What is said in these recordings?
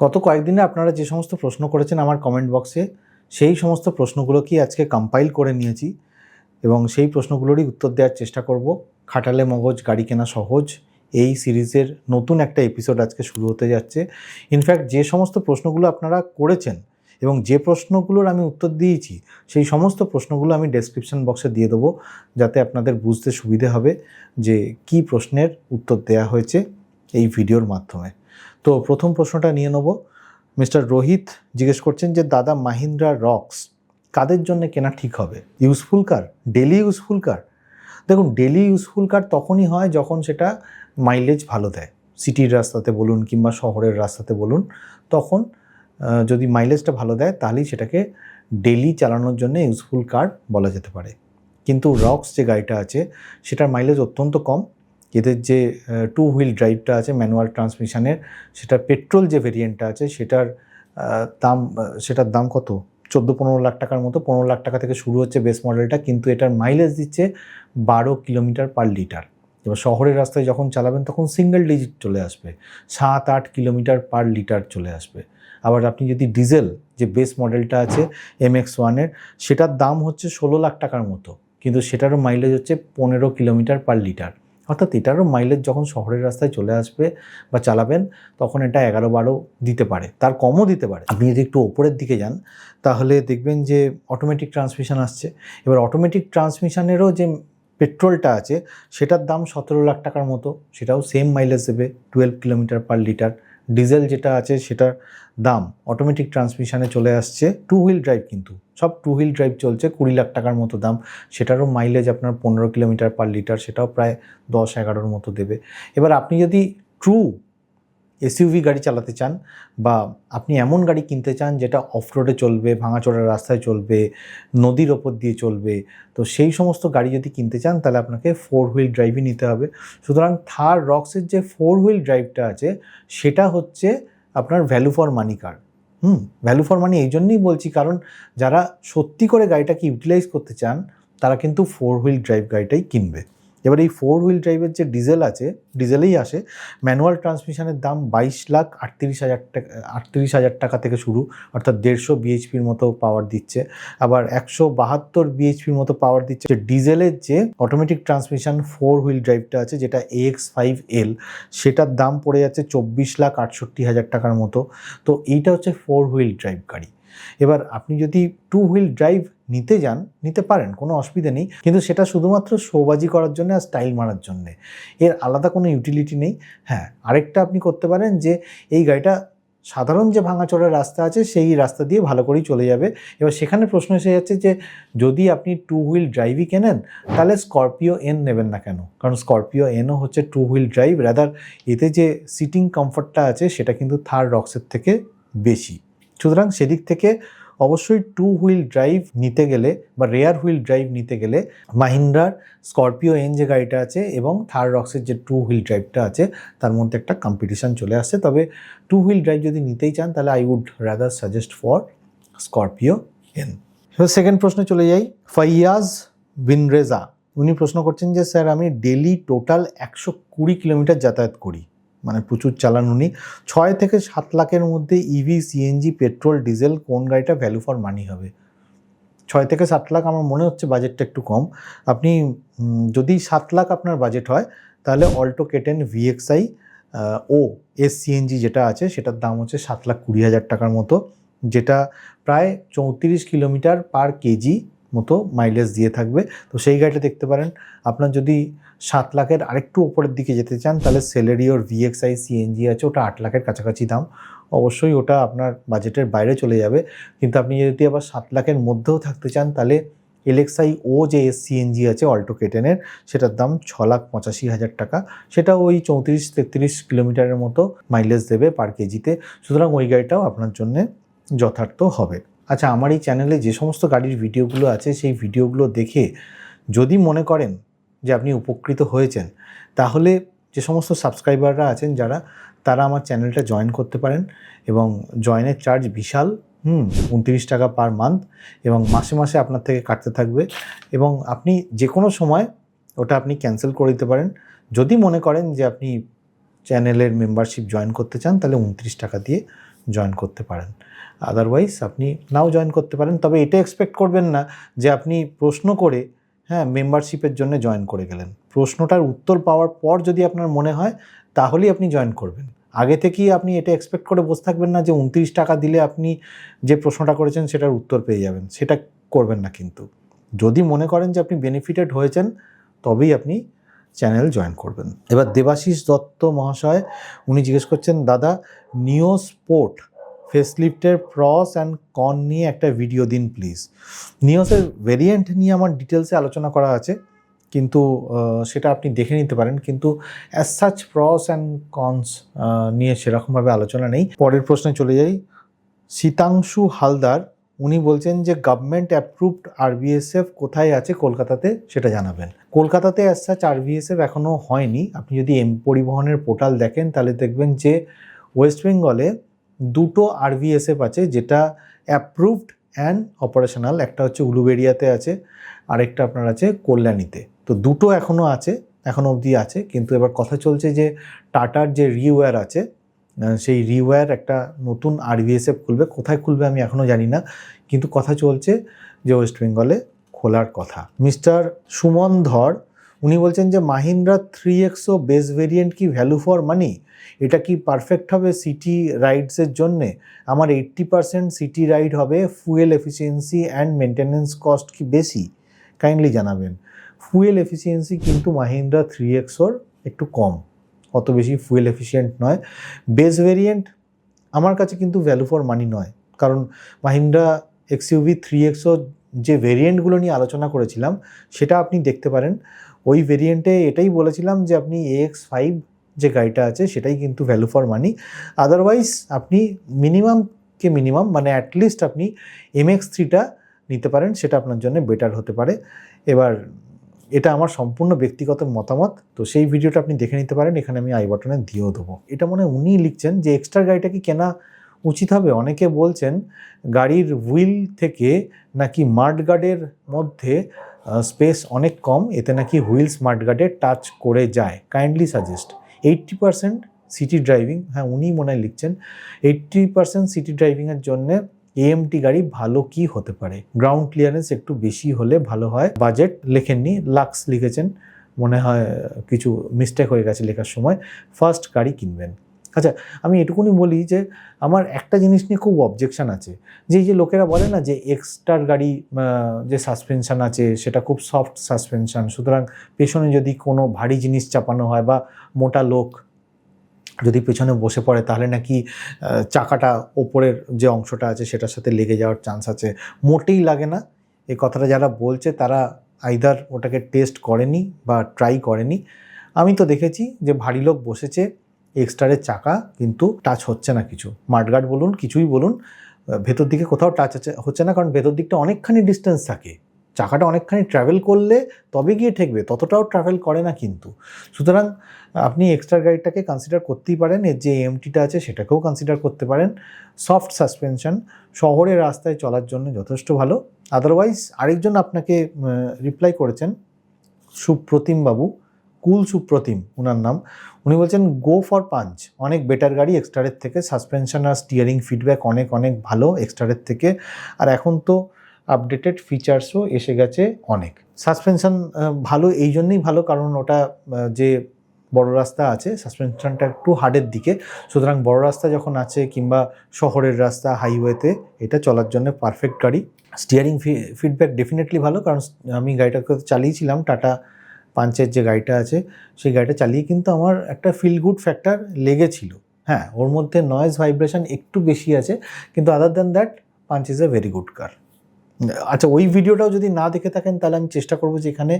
গত কয়েকদিনে আপনারা যে সমস্ত প্রশ্ন করেছেন আমার কমেন্ট বক্সে সেই সমস্ত প্রশ্নগুলোকেই আজকে কম্পাইল করে নিয়েছি এবং সেই প্রশ্নগুলোরই উত্তর দেওয়ার চেষ্টা করব। খাটালে মগজ, গাড়ি কেনা সহজ। এই সিরিজের নতুন একটা এপিসোড আজকে শুরু হতে যাচ্ছে। ইনফ্যাক্ট যে সমস্ত প্রশ্নগুলো আপনারা করেছেন এবং যে প্রশ্নগুলোর আমি উত্তর দিয়েছি, সেই সমস্ত প্রশ্নগুলো আমি ডেসক্রিপশন বক্সে দিয়ে দেবো, যাতে আপনাদের বুঝতে সুবিধে হবে যে কি প্রশ্নের উত্তর দেওয়া হয়েছে এই ভিডিওর মাধ্যমে। তো প্রথম প্রশ্নটা নিয়ে নেব। মিস্টার রোহিত জিজ্ঞেস করছেন যে, দাদা মাহিন্দ্রা রক্স, কাদের জন্য কেনা ঠিক হবে? Useful car? Daily useful car? দেখুন, ডেলি ইউজফুল কার তখনই হয় যখন সেটা মাইলেজ ভালো দেয়। সিটির রাস্তাতে বলুন কিংবা শহরের রাস্তাতে বলুন, তখন যদি মাইলেজটা ভালো দেয় তাহলেই সেটাকে ডেলি চালানোর জন্য ইউজফুল কার বলা যেতে পারে। কিন্তু রক্স যে গাড়িটা আছে, সেটার মাইলেজ অত্যন্ত কম। এদের যে টু হুইল ড্রাইভটা আছে ম্যানুয়াল ট্রান্সমিশনের সেটা পেট্রোল যে ভেরিয়েন্টটা আছে, সেটার দাম সেটার দাম কত? চোদ্দ পনেরো লাখ টাকার মতো, পনেরো লাখ টাকা থেকে শুরু হচ্ছে বেস মডেলটা কিন্তু এটার মাইলেজ দিচ্ছে বারো কিলোমিটার পার লিটার এবার শহরের রাস্তায় যখন চালাবেন, তখন সিঙ্গেল ডিজিট চলে আসবে। সাত, আট কিলোমিটার পার লিটার চলে আসবে। আবার আপনি যদি ডিজেল যে বেস মডেলটা আছে এম এক্স ওয়ানের সেটার দাম হচ্ছে ষোলো লাখ টাকার মতো, কিন্তু সেটারও মাইলেজ হচ্ছে পনেরো কিলোমিটার পার লিটার অর্থাৎ এটারও মাইলেজ যখন শহরের রাস্তায় চলে আসবে বা চালাবেন, তখন এটা এগারো বারো দিতে পারে। তার কমও দিতে পারে। আপনি যদি একটু ওপরের দিকে যান, তাহলে দেখবেন যে অটোমেটিক ট্রান্সমিশন আসছে। এবার অটোমেটিক ট্রান্সমিশনেরও যে পেট্রোলটা আছে, সেটার দাম সতেরো লাখ টাকার মতো। সেটাও সেম মাইলেজ দেবে twelve kilometre per litre diesel যেটা আছে, সেটার দাম অটোমেটিক ট্রান্সমিশনে চলে আসছে। টু হুইল ড্রাইভ কিন্তু। সব টু হুইল ড্রাইভ চলছে, কুড়ি লাখ টাকার মতো দাম। সেটারও মাইলেজ আপনার পনেরো কিলোমিটার পার লিটার সেটাও প্রায় দশ এগারোর মতো দেবে। এবার আপনি যদি ট্রু এসইউভি গাড়ি চালাতে চান বা আপনি এমন গাড়ি কিনতে চান যেটা অফরোডে চলবে, ভাঙাচোরা রাস্তায় চলবে, নদীর ওপর দিয়ে চলবে, তো সেই সমস্ত গাড়ি যদি কিনতে চান তাহলে আপনাকে ফোর হুইল ড্রাইভই নিতে হবে। সুতরাং থার রক্সের যে ফোর হুইল ড্রাইভটা আছে, সেটা হচ্ছে আপনার value for money car hmm value for money এই জন্যই বলছি, কারণ যারা সত্যি করে গাড়িটাকে ইউটিলাইজ করতে চান, তারা কিন্তু ফোর হুইল ড্রাইভ গাড়িটাই কিনবে। এবার এই ফোর হুইল ড্রাইভের যে ডিজেল আছে ডিজেলেই আসে ম্যানুয়াল ট্রান্সমিশনের দাম বাইশ লাখ আটত্রিশ হাজার টাকা, আটত্রিশ হাজার টাকা থেকে শুরু, অর্থাৎ দেড়শো বিএইচপির মতো পাওয়ার দিচ্ছে। আবার একশো বাহাত্তর বিএইচপির মতো পাওয়ার দিচ্ছে। ডিজেলের যে অটোমেটিক ট্রান্সমিশন ফোর হুইল ড্রাইভটা আছে, যেটা এক্স ফাইভ এল সেটার দাম পড়ে যাচ্ছে চব্বিশ লাখ আটষট্টি হাজার টাকার মতো। তো এইটা হচ্ছে ফোর হুইল ড্রাইভ গাড়ি। এবার আপনি যদি টু হুইল ড্রাইভ নিতে যান, নিতে পারেন, কোনো অসুবিধা নেই। কিন্তু সেটা শুধুমাত্র শোবাজি করার জন্য আর স্টাইল মারার জন্যে। এর আলাদা কোনো ইউটিলিটি নেই। হ্যাঁ আরেকটা আপনি করতে পারেন যে, এই গাড়িটা সাধারণ যে ভাঙাচোরা রাস্তা আছে, সেই রাস্তা দিয়ে ভালো করেই চলে যাবে। এবার সেখানে প্রশ্ন এসে যাচ্ছে যে, যদি আপনি টু হুইল ড্রাইভই কেনেন, তাহলে স্করপিও এন নেবেন না কেন? কারণ স্করপিও এনও হচ্ছে টু হুইল ড্রাইভ রাদার এতে যে সিটিং কমফর্টটা আছে, সেটা কিন্তু থার রক্সের থেকে বেশি। সুতরাং সেদিক থেকে অবশ্যই টু হুইল ড্রাইভ নিতে গেলে বা রেয়ার হুইল ড্রাইভ নিতে গেলে মাহিন্দ্রার স্করপিও এন যে গাড়িটা আছে এবং থার রক্সের যে টু হুইল ড্রাইভটা আছে, তার মধ্যে একটা কম্পিটিশান চলে আসছে। তবে টু হুইল ড্রাইভ যদি নিতেই চান, তাহলে I would rather suggest for Scorpio N second প্রশ্নে চলে যাই। ফাইয়াজ বিনরেজা উনি প্রশ্ন করছেন যে, স্যার, আমি ডেলি টোটাল একশো কুড়ি কিলোমিটার যাতায়াত করি। মানে প্রচুর চালান উনি। ছয় থেকে সাত লাখের মধ্যে ইভি সিএনজি পেট্রোল ডিজেল কোন গাড়িটা ভ্যালু ফর মানি হবে। ছয় থেকে সাত লাখ আমার মনে হচ্ছে বাজেটটা একটু কম। আপনি যদি সাত লাখ আপনার বাজেট হয়, তাহলে অল্টো কেটেন ভিএক্সআই ও এস সিএনজি যেটা আছে, সেটার দাম হচ্ছে সাত লাখ কুড়ি হাজার টাকার মতো, যেটা প্রায় চৌত্রিশ কিলোমিটার পার কেজি মতো মাইলেজ দিয়ে থাকবে। তো সেই গাড়িটা দেখতে পারেন। আপনার যদি সাত লাখের আরেকটু ওপরের দিকে যেতে চান, তাহলে সেলেরিওর ভিএক্সআই সিএনজি আছে, ওটা আট লাখের কাছাকাছি দাম। অবশ্যই ওটা আপনার বাজেটের বাইরে চলে যাবে। কিন্তু আপনি যদি আবার সাত লাখের মধ্যেও থাকতে চান, তাহলে এলএক্সআই ও যে এস সিএনজি আছে অল্টো কেটেনের সেটার দাম ছ লাখ পঁচাশি হাজার টাকা। সেটা ওই চৌত্রিশ তেত্রিশ কিলোমিটারের মতো মাইলেজ দেবে পার কেজিতে। সুতরাং ওই গাড়িটাও আপনার জন্যে যথার্থ হবে। আচ্ছা আমার এই চ্যানেলে যে সমস্ত গাড়ির ভিডিওগুলো আছে, সেই ভিডিওগুলো দেখে যদি মনে করেন যে আপনি উপকৃত হয়েছেন, তাহলে যে সমস্ত সাবস্ক্রাইবাররা আছেন যারা, তারা আমার চ্যানেলটা জয়েন করতে পারেন এবং জয়েনের চার্জ বিশাল, হুম, উনত্রিশ টাকা পার মান্থ এবং মাসে মাসে আপনার থেকে কাটতে থাকবে এবং আপনি যে কোনো সময় ওটা আপনি ক্যান্সেল করে দিতে পারেন। যদি মনে করেন যে আপনি চ্যানেলের মেম্বারশিপ জয়েন করতে চান, তাহলে উনত্রিশ টাকা দিয়ে জয়েন করতে পারেন। আদারওয়াইজ আপনি নাও জয়েন করতে পারেন, তবে এটা এক্সপেক্ট করবেন না যে আপনি প্রশ্ন করে হ্যাঁ মেম্বারশিপের জন্য জয়েন করে গেলেন। প্রশ্নটার উত্তর পাওয়ার পর যদি আপনার মনে হয়, তাহলেই আপনি জয়েন করবেন। আগে থেকেই আপনি এটা এক্সপেক্ট করে বসে থাকবেন না যে উনত্রিশ টাকা দিলে আপনি যে প্রশ্নটা করেছেন সেটার উত্তর পেয়ে যাবেন। সেটা করবেন না কিন্তু। যদি মনে করেন যে আপনি বেনিফিটেড হয়েছেন, তবেই আপনি চ্যানেল জয়েন করবেন। এবার দেবাশিস দত্ত মহাশয়, উনি জিজ্ঞেস করছেন, দাদা নিও স্পোর্ট ফেসলিফটের প্রস অ্যান্ড কন নিয়ে একটা ভিডিও দিন প্লিজ নিওসের ভেরিয়েন্ট নিয়ে আমার ডিটেলসে আলোচনা করা আছে, কিন্তু সেটা আপনি দেখে নিতে পারেন, কিন্তু as such pros and cons নিয়ে সেরকমভাবে আলোচনা নেই। পরের প্রশ্নে চলে যাই। শীতাংশু হালদার, উনি বলছেন যে গভর্নমেন্ট অ্যাপ্রুভড আরবিএসএফ কোথায় আছে কলকাতাতে? সেটা জানাবেন। কলকাতাতে অ্যাজ সাচ আরবিএসএফ এখনও হয়নি। আপনি যদি এম পরিবহনের পোর্টাল দেখেন, তাহলে দেখবেন যে ওয়েস্ট বেঙ্গলে দুটো আরভিএসএফ আছে, যেটা অ্যাপ্রুভড অ্যান্ড অপারেশনাল একটা হচ্ছে উলুবেরিয়াতে আছে, আরেকটা আপনার আছে কল্যাণীতে। তো দুটো এখনও আছে এখনও অবধি আছে, কিন্তু এবার কথা চলছে যে টাটার যে রিওয়্যার আছে সেই রিওয়্যার একটা নতুন আরভিএসএফ খুলবে। কোথায় খুলবে আমি এখনও জানি না, কিন্তু কথা চলছে যে ওয়েস্ট বেঙ্গলে খোলার কথা। মিস্টার সুমন ধর উনি বলছেন যে Mahindra three XO base variant কি ভ্যালু ফর মানি এটা কি পারফেক্ট হবে সিটি রাইডসের জন্যে? আমার এইট্টি পারসেন্ট সিটি রাইড হবে fuel efficiency and maintenance cost কি বেশি? কাইন্ডলি জানাবেন। ফুয়েল এফিসিয়েন্সি কিন্তু মাহিন্দ্রা থ্রি এক্সোর একটু কম। অত বেশি ফুয়েল এফিসিয়েন্ট নয়। বেস ভেরিয়েন্ট আমার কাছে কিন্তু ভ্যালু ফর মানি নয়। কারণ মাহিন্দ্রা এক্সইউভি থ্রি এক্সো যে ভেরিয়েন্টগুলো নিয়ে আলোচনা করেছিলাম, সেটা আপনি দেখতে পারেন। ওই ভেরিয়েন্টে এটাই বলেছিলাম যে আপনি এক্স ফাইভ যে গাড়িটা আছে, সেটাই কিন্তু ভ্যালু ফর মানি আদারওয়াইজ আপনি মিনিমামকে মিনিমাম মানে অ্যাটলিস্ট আপনি এম এক্স থ্রিটা নিতে পারেন, সেটা আপনার জন্য বেটার হতে পারে। এবার, এটা আমার সম্পূর্ণ ব্যক্তিগত মতামত, তো সেই ভিডিওটা আপনি দেখে নিতে পারেন, এখানে আমি আই বাটনে দিয়েও দেবো। এটা মনে উনিই লিখছেন যে এক্সট্রা গাড়িটা কি কেনা উচিত হবে? অনেকে বলছেন গাড়ির হুইল থেকে নাকি মাড গার্ডের মধ্যে স্পেস অনেক কম, এতে নাকি হুইল স্মার্ট গার্ডে টাচ করে যায়। Kindly suggest eighty percent city driving হ্যাঁ উনিই মনে হয় লিখছেন এইট্টি পার্সেন্ট সিটি ড্রাইভিংয়ের জন্যে এএমটি গাড়ি ভালো কি হতে পারে? গ্রাউন্ড ক্লিয়ারেন্স একটু বেশি হলে ভালো হয়। বাজেট লেখেননি লাক্স লিখেছেন, মনে হয় কিছু মিস্টেক হয়ে গেছে লেখার সময়। ফার্স্ট গাড়ি কিনবেন। আচ্ছা আমি এটুকুনি বলি যে আমার একটা জিনিস নিয়ে খুব অবজেকশন আছে। যে যে লোকেরা বলে না যে এক্সট্রার গাড়ি যে সাসপেনশন আছে, সেটা খুব সফট সাসপেনশন সুতরাং পেছনে যদি কোনো ভারী জিনিস চাপানো হয় বা মোটা লোক যদি পেছনে বসে পড়ে, তাহলে নাকি চাকাটা ওপরের যে অংশটা আছে, সেটার সাথে লেগে যাওয়ার চান্স আছে। মোটেই লাগে না। এই কথাটা যারা বলছে, তারা আইদার ওটাকে টেস্ট করেনি বা ট্রাই করেনি। আমি তো দেখেছি যে ভারী লোক বসেছে এক্সট্রারের চাকা কিন্তু টাচ হচ্ছে না কিছু। মাঠগার্ড বলুন, কিছুই বলুন ভেতর দিকে কোথাও টাচ হচ্ছে না, কারণ ভেতর দিকটা অনেকখানি ডিস্টেন্স থাকে। চাকাটা অনেকখানি ট্রাভেল করলে তবে গিয়ে ঠেকবে, ততটাও ট্রাভেল করে না কিন্তু। সুতরাং আপনি এক্সট্রা গাড়িটাকে কনসিডার করতেই পারেন, এর যে এমটিটা আছে সেটাকেও কনসিডার করতে পারেন। সফট সাসপেনশন শহরের রাস্তায় চলার জন্য যথেষ্ট ভালো। আদারওয়াইজ আরেকজন আপনাকে রিপ্লাই করেছেন, সুপ্রতিম বাবু, কুল সুপ্রতিম ওনার নাম। উনি বলছেন গো ফর পাঞ্চ অনেক বেটার গাড়ি এক্সট্রারের থেকে সাসপেনশন আর স্টিয়ারিং ফিডব্যাক অনেক অনেক ভালো এক্সট্রারের থেকে। আর এখন তো আপডেটেড ফিচার্সও এসে গেছে অনেক। সাসপেনশন ভালো এই জন্যেই ভালো কারণ ওটা যে বড় রাস্তা আছে সাসপেনশনটা একটু হার্ডের দিকে। সুতরাং বড় রাস্তা যখন আছে কিংবা শহরের রাস্তা হাইওয়েতে এটা চলার জন্য পারফেক্ট গাড়ি। স্টিয়ারিং ফিডব্যাক ডেফিনেটলি ভালো, কারণ আমি গাড়িটাকে চালিয়েছিলাম, টাটা পাঞ্চের যে গাড়িটা আছে, সেই গাড়িটা চালিয়ে কিন্তু আমার একটা ফিল গুড ফ্যাক্টর লেগেছিল। হ্যাঁ ওর মধ্যে নয়েজ ভাইব্রেশন একটু বেশি আছে, কিন্তু other than that Punch is a very good car আচ্ছা ওই ভিডিওটাও যদি না দেখে থাকেন, তাহলে আমি চেষ্টা করব যে এখানে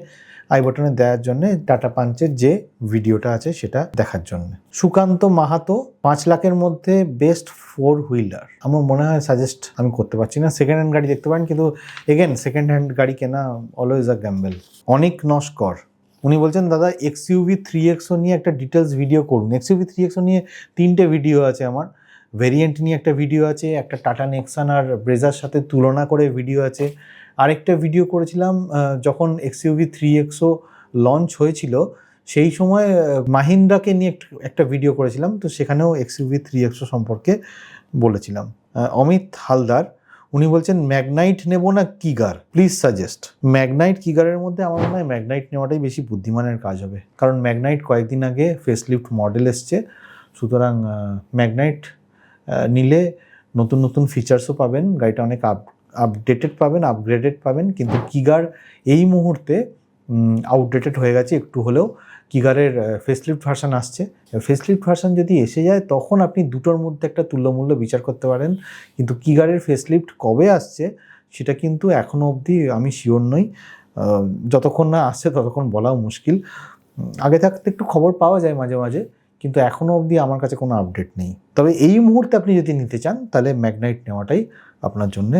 আই বটনে দেওয়ার জন্য টাটা পাঞ্চের যে ভিডিওটা আছে, সেটা দেখার জন্য। সুকান্ত মাহাতো, পাঁচ লাখের মধ্যে বেস্ট ফোর হুইলার আমার মনে হয় সাজেস্ট আমি করতে পারছি না। সেকেন্ড হ্যান্ড গাড়ি দেখতে পারেন, কিন্তু এগেন সেকেন্ড হ্যান্ড গাড়ি কেনা অলওয়েজ আ গ্যাম্বেল অনেক নস্কর। উনি বলছেন, দাদা এক্স ইউভি থ্রি এক্সও নিয়ে একটা ডিটেলস ভিডিও করুন। এক্স ইউভি থ্রি এক্সও নিয়ে তিনটে ভিডিও আছে আমার। ভেরিয়েন্ট নিয়ে একটা ভিডিও আছে, একটা টাটা নেক্সান আর ব্রেজার সাথে তুলনা করে ভিডিও আছে। আরেকটা ভিডিও করেছিলাম যখন এক্সইউভি থ্রি এক্সও লঞ্চ হয়েছিল, সেই সময় মাহিন্দ্রাকে নিয়ে একটা ভিডিও করেছিলাম। তো সেখানেও এক্স এক্সইউভি থ্রি এক্সও সম্পর্কে বলেছিলাম। অমিত হালদার উনি বলছেন ম্যাগনাইট নেব না কিগার প্লিজ সাজেস্ট ম্যাগনাইট কিগারের মধ্যে আমার মনে হয় ম্যাগনাইট নেওয়াটাই বেশি বুদ্ধিমানের কাজ হবে। কারণ ম্যাগনাইট কয়েকদিন আগে ফেসলিফট মডেল এসছে। সুতরাং ম্যাগনাইট নিলে নতুন নতুন ফিচার্সও পাবেন। গাড়িটা অনেক আপ আপডেটেড পাবেন আপগ্রেডেড পাবেন। কিন্তু কিগার এই মুহূর্তে আউটডেটেড হয়ে গেছে, একটু হলেও কিগারের ফেসলিফট ভার্সান আসছে। ফেসলিফট ভার্সান যদি এসে যায়, তখন আপনি দুটোর মধ্যে একটা তুল্যমূল্য বিচার করতে পারেন। কিন্তু কিগারের ফেসলিফট কবে আসছে, সেটা কিন্তু এখনও অবধি আমি শিওর নই। যতক্ষণ না আসছে, ততক্ষণ বলাও মুশকিল। আগে থাকতে একটু খবর পাওয়া যায় মাঝে মাঝে, কিন্তু এখনও অবধি আমার কাছে কোনো আপডেট নেই। তবে এই মুহূর্তে আপনি যদি নিতে চান, তাহলে ম্যাগনাইট নেওয়াটাই আপনার জন্য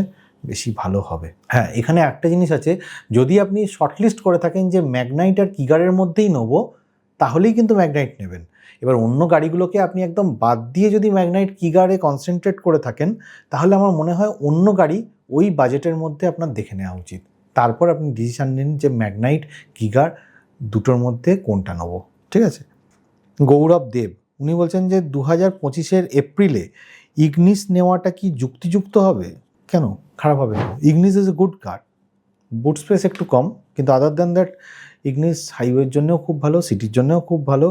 বেশি ভালো হবে। হ্যাঁ এখানে একটা জিনিস আছে, যদি আপনি শর্টলিস্ট করে থাকেন যে ম্যাগনাইট আর কিগারের মধ্যেই নেব, তাহলেই কিন্তু ম্যাগনাইট নেবেন। এবার অন্য গাড়িগুলোকে আপনি একদম বাদ দিয়ে যদি ম্যাগনাইট কিগারে কনসেন্ট্রেট করে থাকেন, তাহলে আমার মনে হয় অন্য গাড়ি ওই বাজেটের মধ্যে আপনার দেখে নেওয়া উচিত। তারপর আপনি ডিসিশান নিন যে ম্যাগনাইট কিগার দুটোর মধ্যে কোনটা নেব, ঠিক আছে? গৌরব দেব, উনি বলছেন যে দু হাজার পঁচিশের এপ্রিলে ইগনিস নেওয়াটা কি যুক্তিযুক্ত হবে? কেন? খারাপ হবে। Ignis is a good car boot space একটু কম, কিন্তু আদার দ্যান দ্যাট ইগনিস হাইওয়ের জন্যও খুব ভালো সিটির জন্যও খুব ভালো।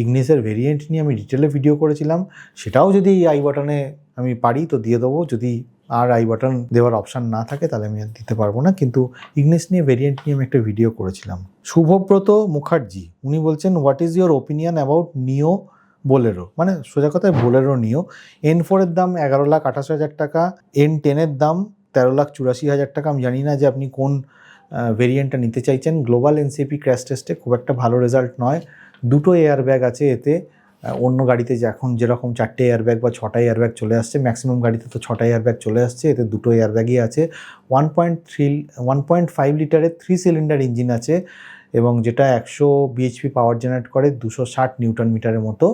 ইগনিসের ভেরিয়েন্ট নিয়ে আমি ডিটেলে ভিডিও করেছিলাম। সেটাও যদি আই বাটনে আমি পারি, তো দিয়ে দেবো। যদি আর আই বাটন দেওয়ার অপশান না থাকে, তাহলে আমি আর দিতে পারব না। কিন্তু ইগনিস নিয়ে ভেরিয়েন্ট নিয়ে আমি একটা ভিডিও করেছিলাম। শুভব্রত মুখার্জি, উনি বলছেন what is your opinion about Neo Bolero. মানে সোজা কথায় বোলেরো নিও। এন ফোরের দাম এগারো লাখ আঠাশ হাজার টাকা এন টেনের দাম তেরো লাখ চুরাশি হাজার টাকা। আমি জানি না যে আপনি কোন ভেরিয়েন্টটা নিতে চাইছেন। গ্লোবাল এনসিপি ক্র্যাশ টেস্টে খুব একটা ভালো রেজাল্ট নয়। দুটো এয়ার ব্যাগ আছে এতে। অন্য গাড়িতে যে এখন যেরকম চারটে এয়ার ব্যাগ বা ছটা এয়ার ব্যাগ চলে আসছে ম্যাক্সিমাম গাড়িতে তো ছটা এয়ার ব্যাগ চলে আসছে। এতে দুটো এয়ার ব্যাগই আছে। One point three one point five লিটারের থ্রি সিলিন্ডার ইঞ্জিন আছে এবং যেটা একশো বিএইচপি পাওয়ার জেনারেট করে, দুশো ষাট নিউটন মিটারের মতো।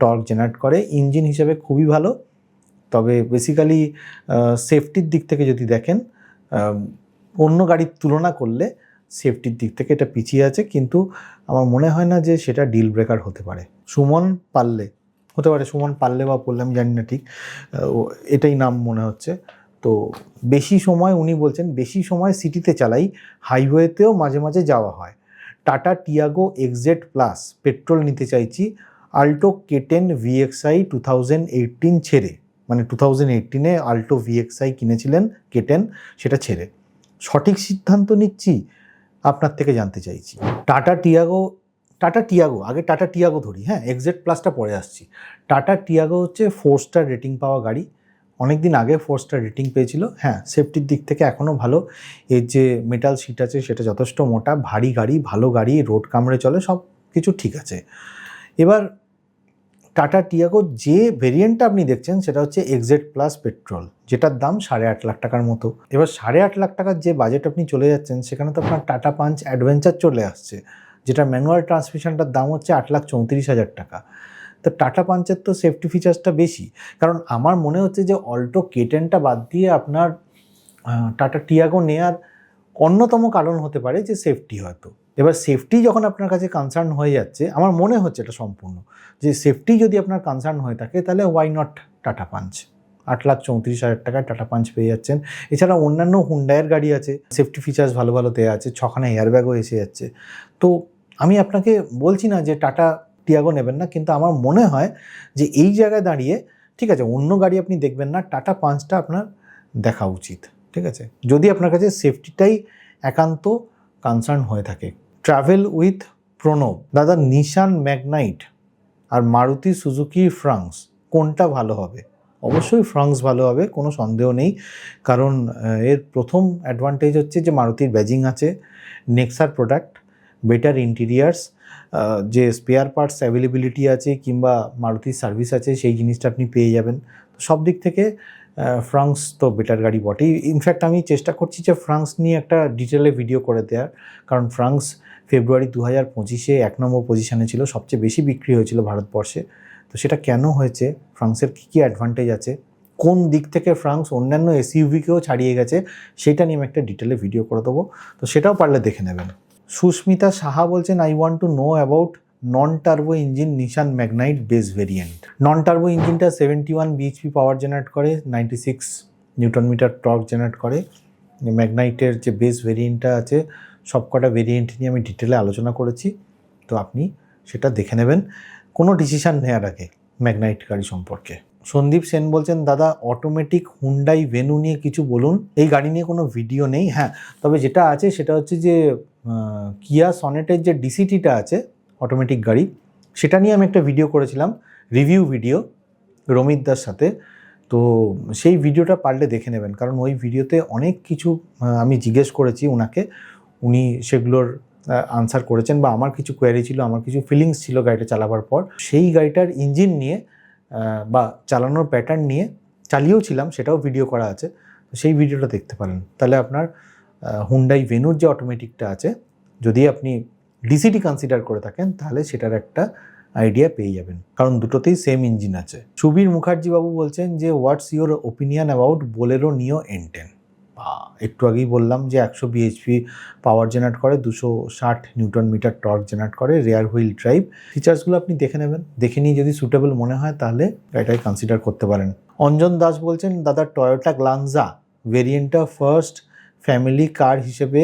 টর্ক জেনারেট করে, ইঞ্জিন হিসেবে খুবই ভালো। তবে বেসিক্যালি সেফটির দিক থেকে যদি দেখেন অন্য গাড়ির তুলনা করলে সেফটির দিক থেকে এটা পিছিয়ে আছে। কিন্তু আমার মনে হয় না যে সেটা ডিল ব্রেকার হতে পারে। সুমন পারলে হতে পারে সুমন পারলে বা পড়লে আমি জানি না ঠিক এটাই নাম মনে হচ্ছে। তো বেশি সময় উনি বলছেন, বেশি সময় সিটিতে চালাই, হাইওয়েতেও মাঝে মাঝে যাওয়া হয়। Tata Tiago XZ plus, petrol নিতে চাইছি Alto K ten VXI two thousand eighteen ছেড়ে মানে টু থাউজেন্ড এইটিনে আল্টো ভিএক্সআই কিনেছিলেন কেটেন, সেটা ছেড়ে। সঠিক সিদ্ধান্ত নিচ্ছি, আপনার থেকে জানতে চাইছি। টাটা টিয়াগো টাটা টিয়াগো, আগে টাটা টিয়াগো ধরি হ্যাঁ এক্সেট প্লাসটা পরে আসছি। টাটা টিয়াগো হচ্ছে ফোর স্টার রেটিং পাওয়া গাড়ি অনেক দিন আগে ফোর স্টার রেটিং পেয়েছিল হ্যাঁ সেফটির দিক থেকে এখনও ভালো। এর যে মেটাল সিট আছে, সেটা যথেষ্ট মোটা, ভারী গাড়ি, ভালো গাড়ি, রোড কামড়ে চলে, সব কিছু ঠিক আছে। এবার টাটা টিয়াগো যে ভেরিয়েন্টটা আপনি দেখছেন, সেটা হচ্ছে এক্সেট প্লাস পেট্রোল যেটার দাম সাড়ে আট লাখ টাকার মতো। এবার সাড়ে আট লাখ টাকার যে বাজেট আপনি চলে যাচ্ছেন, সেখানে তো আপনার টাটা পাঞ্চ অ্যাডভেঞ্চার চলে আসছে, যেটা ম্যানুয়াল ট্রান্সমিশনটার দাম হচ্ছে আট লাখ চৌত্রিশ হাজার টাকা। তো টাটা পাঞ্চের তো সেফটি ফিচার্সটা বেশি, কারণ আমার মনে হচ্ছে যে অল্টো কেটেনটা বাদ দিয়ে আপনার টাটা টিয়াগো নেয়ার অন্যতম কারণ হতে পারে যে সেফটি হয়তো। এবার সেফটি যখন আপনার কাছে কনসার্ন হয়ে যাচ্ছে, আমার মনে হচ্ছে এটা সম্পূর্ণ, যে সেফটি যদি আপনার কনসার্ন হয়ে থাকে, তাহলে ওয়াই নট টাটা পাঞ্চ আট লাখ চৌত্রিশ হাজার টাকায় টাটা পাঞ্চ পেয়ে যাচ্ছেন। এছাড়া অন্যান্য হুন্ডায়ের গাড়ি আছে সেফটি ফিচার্স ভালো ভালো দেওয়া আছে, ছখানা এয়ারব্যাগও এসে যাচ্ছে। তো আমি আপনাকে বলছি না যে টাটা টিয়াগো নেবেন না, কিন্তু আমার মনে হয় যে এই জায়গায় দাঁড়িয়ে, ঠিক আছে, অন্য গাড়ি আপনি দেখবেন না টাটা পাঞ্চটা আপনার দেখা উচিত, ঠিক আছে? যদি আপনার কাছে সেফটিটাই একান্ত কনসার্ন হয়ে থাকে। ট্রাভেল উইথ প্রণব দাদা নিশান ম্যাগনাইট আর মারুতি সুজুকি ফ্রাংস কোনটা ভালো হবে? অবশ্যই ফ্রাংস ভালো হবে, কোনো সন্দেহ নেই। কারণ এর প্রথম অ্যাডভান্টেজ হচ্ছে যে মারুতির ব্যাজিং আছে নেক্সার প্রোডাক্ট বেটার ইন্টিরিয়ার্স যে স্পেয়ার পার্টস অ্যাভেলেবিলিটি আছে কিংবা মারুতির সার্ভিস আছে, সেই জিনিসটা আপনি পেয়ে যাবেন। সব দিক থেকে ফ্রাংস তো বেটার গাড়ি বটেই। ইনফ্যাক্ট আমি চেষ্টা করছি যে ফ্রাংস নিয়ে একটা ডিটেলে ভিডিও করে দেওয়ার কারণ ফ্রাংস ফেব্রুয়ারি দু হাজার পঁচিশে এক নম্বর পজিশানে ছিল, সবচেয়ে বেশি বিক্রি হয়েছিল ভারতবর্ষে। তো সেটা কেন হয়েছে? ফ্রান্সের কী কী অ্যাডভান্টেজ আছে? কোন দিক থেকে ফ্রান্স অন্যান্য এসইউভিকেও ছাড়িয়ে গেছে? সেটা নিয়ে আমি একটা ডিটেলে ভিডিও করে দেবো। তো সেটাও পারলে দেখে নেবেন। সুস্মিতা সাহা বলছেন I want to know about non turbo engine Nissan Magnite base variant non turbo ইঞ্জিনটা seventy one BHP power generate করে ninety six newton metre torque generate করে ম্যাগনাইটের যে বেস ভেরিয়েন্টটা আছে, সবকটা ভেরিয়েন্ট নিয়ে আমি ডিটেলে আলোচনা করেছি। তো আপনি সেটা দেখে নেবেন। কোনো ডিসিশান নেওয়ার আগে ম্যাগনাইট গাড়ি সম্পর্কে। সন্দীপ সেন বলছেন, দাদা অটোমেটিক হুন্ডাই ভেনু নিয়ে কিছু বলুন। এই গাড়ি নিয়ে কোনো ভিডিও নেই। হ্যাঁ তবে যেটা আছে সেটা হচ্ছে যে কিয়া সনেটের যে ডিসিটিটা আছে অটোমেটিক গাড়ি। সেটা নিয়ে আমি একটা ভিডিও করেছিলাম রিভিউ ভিডিও রমিত দার সাথে। তো সেই ভিডিওটা পারলে দেখে নেবেন, কারণ ওই ভিডিওতে অনেক কিছু আমি জিজ্ঞেস করেছি ওনাকে উনি সেগুলোর আনসার করেছেন বা আমার কিছু কোয়ারি ছিল, আমার কিছু ফিলিংস ছিল গাড়িটা চালাবার পর। সেই গাড়িটার ইঞ্জিন নিয়ে বা চালানোর প্যাটার্ন নিয়ে চালিয়েও ছিলাম, সেটাও ভিডিও করা আছে। সেই ভিডিওটা দেখতে পারেন। তাহলে আপনার হুন্ডাই ভেনুর যে অটোমেটিকটা আছে, যদি আপনি ডিসিটি কনসিডার করে থাকেন, তাহলে সেটার একটা আইডিয়া পেয়ে যাবেন। কারণ দুটোতেই সেম ইঞ্জিন আছে। সুবীর মুখার্জি বাবু বলছেন যে what's your opinion about Bolero Neo N ten একটু আগেই বললাম যে, একশো বিএইচপি পাওয়ার জেনারেট করে, দুশো ষাট নিউটন মিটার টর্ক জেনারেট করে রেয়ার হুইল ড্রাইভ ফিচার্সগুলো আপনি দেখে নেবেন। দেখে নিয়ে যদি সুটেবল মনে হয়, তাহলে এটাই কনসিডার করতে পারেন। অঞ্জন দাস বলছেন, দাদা টয়োটা গ্লানজা ভেরিয়েন্টটা ফার্স্ট ফ্যামিলি কার হিসেবে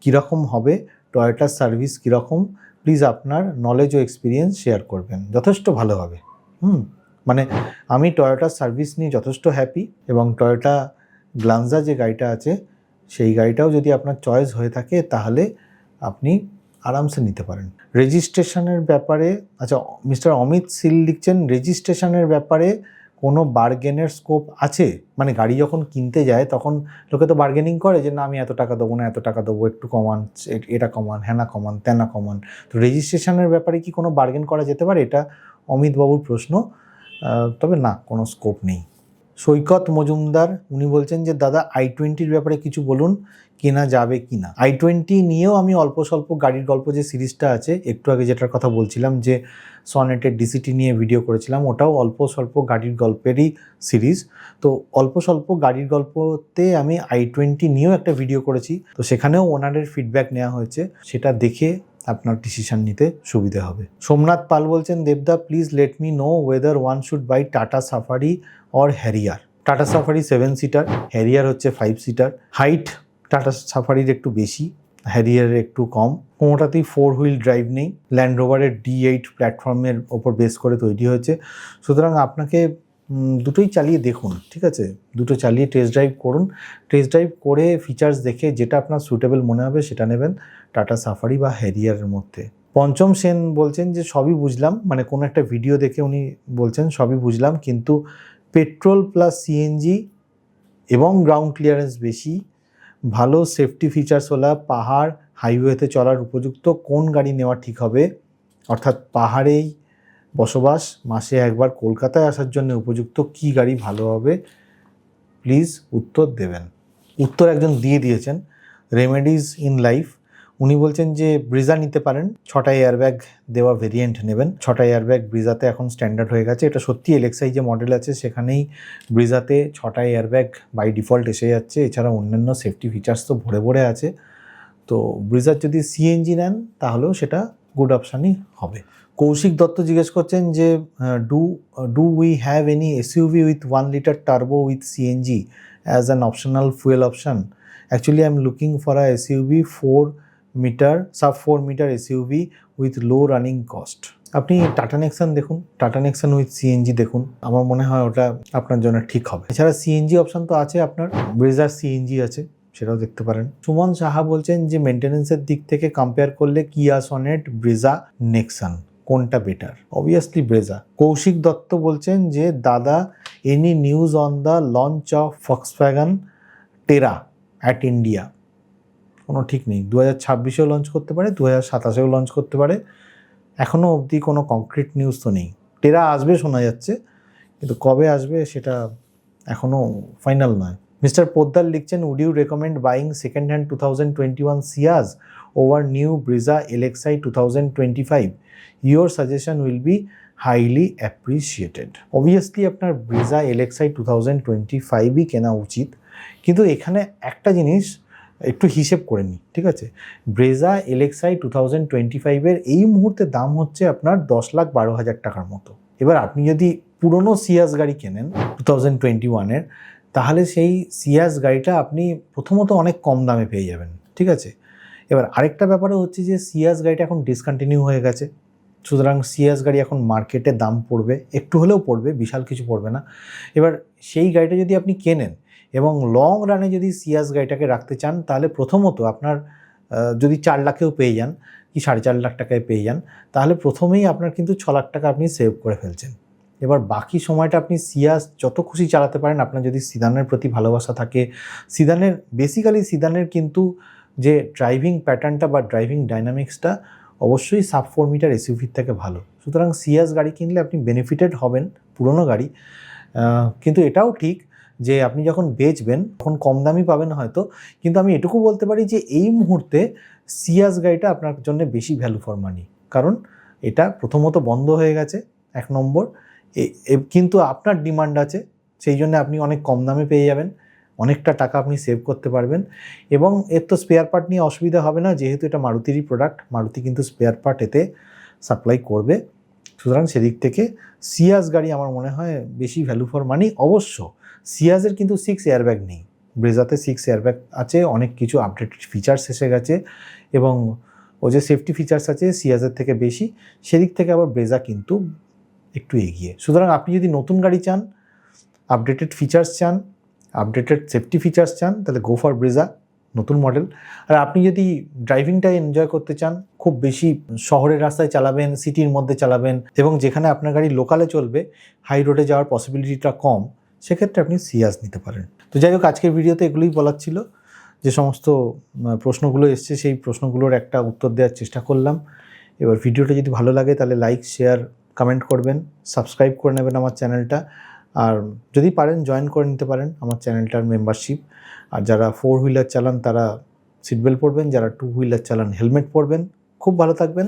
কীরকম হবে? টয়োটার সার্ভিস কীরকম প্লিজ আপনার নলেজ ও এক্সপিরিয়েন্স শেয়ার করবেন। যথেষ্ট ভালো হবে। হুম মানে আমি টয়োটার সার্ভিস নিয়ে যথেষ্ট হ্যাপি এবং টয়োটা গ্লানজা যে গাড়িটা আছে, সেই গাড়িটাও যদি আপনার চয়েস হয়ে থাকে, তাহলে আপনি আরামসে নিতে পারেন। রেজিস্ট্রেশনের ব্যাপারে আচ্ছা মিস্টার অমিত সিল লিখছেন রেজিস্ট্রেশনের ব্যাপারে কোনো বার্গেনের স্কোপ আছে? মানে গাড়ি যখন কিনতে যায়, তখন লোকে তো বার্গেনিং করে যে, না, আমি এত টাকা দেবো না, এত টাকা দেবো, একটু কমান, এটা কমান হ্যানা কমান তেনা কমান। তো রেজিস্ট্রেশনের ব্যাপারে কি কোনো বার্গেন করা যেতে পারে? এটা অমিতবাবুর প্রশ্ন। তবে না, কোনো স্কোপ নেই। সৈকত মজুমদার, উনি বলছেন যে, দাদা আই টোয়েন্টির ব্যাপারে কিছু বলুন, কেনা যাবে কি না আই টোয়েন্টি নিয়েও আমি অল্প স্বল্প গাড়ির গল্প যে সিরিজটা আছে, একটু আগে যেটার কথা বলছিলাম যে, সনেটের ডিসিটি নিয়ে ভিডিও করেছিলাম, ওটাও অল্প স্বল্প গাড়ির গল্পেরই সিরিজ। তো অল্প স্বল্প গাড়ির গল্পতে আমি আই টোয়েন্টি নিয়েও একটা ভিডিও করেছি, তো সেখানেও ওনারের ফিডব্যাক নেওয়া হয়েছে, সেটা দেখে আপনার ডিসিশন নিতে সুবিধা হবে। সোমনাথ পাল বলছেন, দেবদা please let me know whether one should buy Tata Safari or Harrier Tata Safari seven seater Harrier হচ্ছে ফাইভ সিটার হাইট টাটা সাফারির একটু বেশি হ্যারিয়ারের একটু কম। কোনোটাতেই ফোর হুইল ড্রাইভ নেই। ল্যান্ড রোভারের ডি এইট প্ল্যাটফর্মের ওপর বেস করে তৈরি হয়েছে। সুতরাং আপনাকে দুটোই চালিয়ে দেখুন, ঠিক আছে? দুটো চালিয়ে টেস্ট ড্রাইভ করুন। টেস্ট ড্রাইভ করে ফিচার্স দেখে যেটা আপনার সুটেবল মনে হবে সেটা নেবেন টাটা সাফারি বা হ্যারিয়ারের মধ্যে। পঞ্চম সেন বলছেন যে, সবই বুঝলাম। মানে কোনো একটা ভিডিও দেখে উনি বলছেন, সবই বুঝলাম। কিন্তু পেট্রোল প্লাস সিএনজি এবং গ্রাউন্ড ক্লিয়ারেন্স বেশি, ভালো সেফটি ফিচার্সওয়ালা পাহাড় হাইওয়েতে চলার উপযুক্ত কোন গাড়ি নেওয়া ঠিক হবে? অর্থাৎ পাহাড়েই বসবাস, মাসে একবার কলকাতায় আসার জন্য উপযুক্ত কি গাড়ি ভালো হবে? প্লিজ উত্তর দেবেন। উত্তর একজন দিয়ে দিয়েছেন রেমেডিজ ইন লাইফ উনি বলছেন যে ব্রিজা নিতে পারেন, ছটা এয়ারব্যাগ দেওয়া ভেরিয়েন্ট নেবেন। ছটা এয়ারব্যাগ ব্রিজাতে এখন স্ট্যান্ডার্ড হয়ে গেছে। এটা সত্যি এলএক্সআই যে মডেল আছে, সেখানেই ব্রিজাতে ছটা এয়ারব্যাগ বাই ডিফল্ট এসে যাচ্ছে। এছাড়া অন্যান্য সেফটি ফিচার্স তো ভরে ভরে আছে। তো ব্রিজার যদি সিএনজি নেন, তাহলেও সেটা গুড অপশানই হবে। কৌশিক দত্ত জিজ্ঞেস করছেন যে do do we have any SUV with one litre turbo with CNG as an optional fuel option actually I am looking for a SUV four metre, sub four metre SUV with low running cost আপনি Tata Nexon দেখুন Tata Nexon with CNG দেখুন। আমার মনে হয় ওটা আপনার জন্য ঠিক হবে। এছাড়া সিএনজি অপশান তো আছে আপনার ব্রেজার সিএনজি আছে, সেটাও দেখতে পারেন। সুমন সাহা বলছেন যে মেনটেনেন্সের দিক থেকে কম্পেয়ার করলে কিয়া সনেট ব্রেজা নেক্সন কোনটা better obviously Brezza Kaushik Dutta বলছেন যে, দাদা any news on the launch of Volkswagen Tera at India কোনো ঠিক নেই। দু হাজার ছাব্বিশেও লঞ্চ করতে পারে দু হাজার সাতাশেও লঞ্চ করতে পারে। এখনও অবধি কোনো কংক্রিট নিউজ তো নেই। টেরা আসবে, শোনা যাচ্ছে, কিন্তু কবে আসবে সেটা এখনও ফাইনাল নয়। মিস্টার পোদ্দার লিখছেন would you recommend buying second hand two thousand twenty one Ciaz over new Brezza LXI two thousand twenty five your suggestion will be highly appreciated obviously আপনার Brezza LXI two thousand twenty ফাইভই কেনা উচিত, কিন্তু এখানে একটা জিনিস একটু হিসেব করে নিই ঠিক আছে? Brezza LXI two thousand twenty ফাইভের এই মুহূর্তে দাম হচ্ছে আপনার দশ লাখ বারো হাজার টাকার মতো। এবার আপনি যদি পুরনো সিয়াস গাড়ি কেনেন টু থাউজেন্ড টোয়েন্টি ওয়ানের তাহলে সেই সিয়াস গাড়িটা আপনি প্রথমত অনেক কম দামে পেয়ে যাবেন, ঠিক আছে? এবার আরেকটা ব্যাপারে হচ্ছে যে সিয়াস গাড়িটা এখন ডিসকন্টিনিউ হয়ে গেছে। সুতরাং সিয়াস গাড়ি এখন মার্কেটে দাম পড়বে, একটু হলেও পড়বে, বিশাল কিছু পড়বে না। এবার সেই গাড়িটা যদি আপনি কেনেন এবং লং রানে যদি সিয়াস গাড়িটাকে রাখতে চান, তাহলে প্রথমত আপনার যদি চার লাখেও পেয়ে যান, কি সাড়ে চার লাখ টাকায় পেয়ে যান, তাহলে প্রথমেই আপনার কিন্তু ছ লাখ টাকা আপনি সেভ করে ফেলছেন। এবার বাকি সময়টা আপনি সিয়াস যত খুশি চালাতে পারেন, আপনার যদি সিদানের প্রতি ভালোবাসা থাকে, সিদানের বেসিক্যালি সিদানের কিন্তু যে ড্রাইভিং প্যাটার্নটা বা ড্রাইভিং ডাইনামিক্সটা অবশ্যই সাব ফোর মিটার এসইউভির থেকে ভালো। সুতরাং সিয়াস গাড়ি কিনলে আপনি বেনিফিটেড হবেন, পুরনো গাড়ি। কিন্তু এটাও ঠিক যে আপনি যখন বেচবেন, তখন কম দামি পাবেন হয়তো। কিন্তু আমি এটুকু বলতে পারি যে, এই মুহূর্তে সিয়াস গাড়িটা আপনার জন্য বেশি ভ্যালু ফর মানি কারণ এটা প্রথমত বন্ধ হয়ে গেছে, এক নম্বর। কিন্তু আপনার ডিমান্ড আছে, সেই জন্য আপনি অনেক কম দামে পেয়ে যাবেন। অনেকটা টাকা আপনি সেভ করতে পারবেন। এবং এর তো স্পেয়ার পার্ট নিয়ে অসুবিধা হবে না, যেহেতু এটা মারুতিরই প্রোডাক্ট মারুতি কিন্তু স্পেয়ার পার্ট এতে সাপ্লাই করবে। সুতরাং সেদিক থেকে সিয়াস গাড়ি আমার মনে হয় বেশি ভ্যালু ফর মানি অবশ্য। সিয়াজের কিন্তু সিক্স এয়ারব্যাগ নেই। ব্রেজাতে সিক্স এয়ারব্যাগ আছে, অনেক কিছু আপডেটেড ফিচার্স এসে গেছে এবং ও যে সেফটি ফিচার্স আছে সিয়াজের থেকে বেশি, সেদিক থেকে আবার ব্রেজা কিন্তু একটু এগিয়ে। সুতরাং আপনি যদি নতুন গাড়ি চান আপডেটেড ফিচার্স চান আপডেটেড সেফটি ফিচার্স চান, তাহলে গো ফর ব্রেজা, নতুন মডেল আর আপনি যদি ড্রাইভিংটা এনজয় করতে চান, খুব বেশি শহরের রাস্তায় চালাবেন সিটির মধ্যে চালাবেন এবং যেখানে আপনার গাড়ি লোকালে চলবে হাই রোডে যাওয়ার পসিবিলিটিটা কম। সেক্ষেত্রে আপনি সিয়াস নিতে পারেন। তো যাই হোক, আজকের ভিডিওতে এগুলোই বলার ছিল। যে সমস্ত প্রশ্নগুলো এসছে, সেই প্রশ্নগুলোর একটা উত্তর দেওয়ার চেষ্টা করলাম। এবার ভিডিওটা যদি ভালো লাগে, তাহলে লাইক, শেয়ার, কমেন্ট করবেন, সাবস্ক্রাইব করে নেবেন আমার চ্যানেলটা। আর যদি পারেন, জয়েন করে নিতে পারেন আমার চ্যানেলটার মেম্বারশিপ। আর যারা ফোর হুইলার চালান, তারা সিট বেল্ট পরবেন, যারা টু হুইলার চালান হেলমেট পরবেন। খুব ভালো থাকবেন।